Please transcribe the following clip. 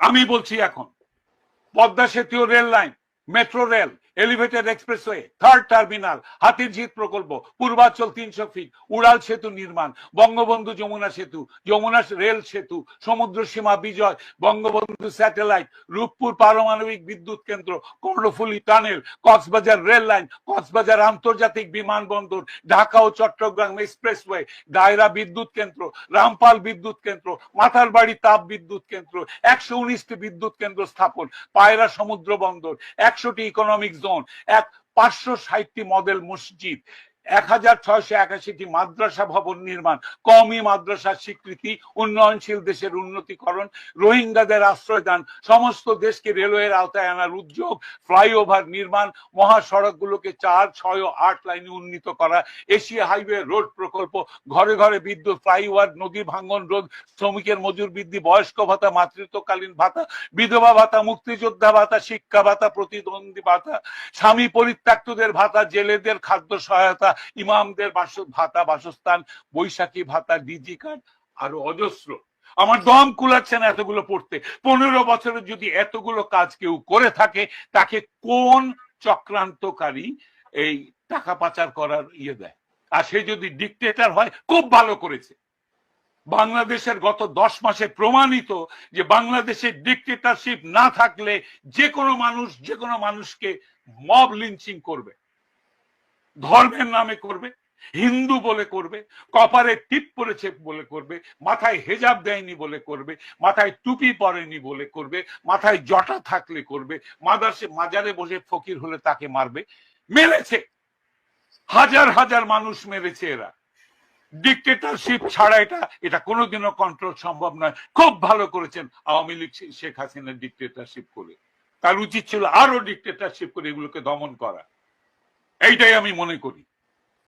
আমি বলছি এখন পদ্মা সেতু rail line metro rail elevated expressway third terminal Hatirjheel প্রকল্প, পূর্বাচল তিনশো ফিট উড়াল সেতু নির্মাণ, বঙ্গবন্ধু যমুনা সেতু, যমুনা রেল সেতু, সমুদ্র সীমা বিজয়, বঙ্গবন্ধু স্যাটেলাইট, রূপপুর পারমাণবিক বিদ্যুৎ কেন্দ্র, Karnaphuli tunnel, Cox's Bazar rail line, Cox's Bazar আন্তর্জাতিক বিমানবন্দর, ঢাকা ও চট্টগ্রাম এক্সপ্রেসওয়ে, দায়রা বিদ্যুৎ কেন্দ্র, রামপাল বিদ্যুৎ কেন্দ্র, মাথারবাড়ি তাপ বিদ্যুৎ কেন্দ্র, একশো উনিশটি বিদ্যুৎ কেন্দ্র স্থাপন, পায়রা সমুদ্র বন্দর, একশোটি ইকোনমিক জোন এক পাঁচশো ষাটটি মডেল মসজিদ। এক হাজার ছয়শো একাশিটি মাদ্রাসা ভবন নির্মাণ কমই মাদ্রাসার স্বীকৃতি, উন্নয়নশীল দেশের উন্নতিকরণ, রোহিঙ্গাদের আশ্রয়দান, সমস্ত দেশকে রেলওয়ের আওতায় আনার উদ্যোগ, ফ্লাইওভার নির্মাণ, মহাসড়কগুলোকে চার, ছয় ও আট লাইনে উন্নীত করা, এশিয়া হাইওয়ে রোড প্রকল্প, ঘরে ঘরে বিদ্যুৎ, ফ্লাইওভার, নদী ভাঙ্গন রোধ, শ্রমিকের মজুর বৃদ্ধি, বয়স্ক ভাতা, মাতৃত্বকালীন ভাতা, বিধবা ভাতা, মুক্তিযোদ্ধা ভাতা, শিক্ষা ভাতা, প্রতিদ্বন্দ্বী ভাতা, স্বামী পরিত্যক্তদের ভাতা, জেলেদের খাদ্য সহায়তা ইমামদের ভাতা, বাসস্থান, বৈশাখী ভাতা, ডিজি কার্ড আরও অজস্র। আমার দম কুলাচ্ছে না এতগুলো পড়তে। পনেরো বছরে যদি এতগুলো কাজ কেউ করে থাকে, তাকে কোন চক্রান্তকারী এই টাকা পাচার করার ইয়ে দেয়? আর সে যদি ডিকটেটর হয়, খুব ভালো করেছে। বাংলাদেশের গত দশ মাসে প্রমাণিত যে বাংলাদেশের ডিকটেটরশিপ না থাকলে যে কোনো মানুষ, যে কোনো মানুষকে মব লিঞ্চিং করবে। ধর্মের নামে করবে, হিন্দু বলে করবে, কপারে টিপ পরেছে বলে করবে, মাথায় হেজাব দেয়নি বলে করবে, মাথায় টুপি পরেনি বলে করবে, মাথায় জটা থাকলে করবে মাদাসে মাজারে বসে ফকির হলে তাকে মারবে, মেরেছে। হাজার হাজার মানুষ মেরেছে এরা। ডিকটেটরশিপ ছাড়া এটা এটা কোনোদিনও কন্ট্রোল সম্ভব নয়। খুব ভালো করেছেন আওয়ামী লীগ শেখ হাসিনা ডিকটেটরশিপ করে। তার উচিত ছিল আরও ডিকটেটরশিপ করে এগুলোকে দমন করা। এইটাই আমি মনে করি।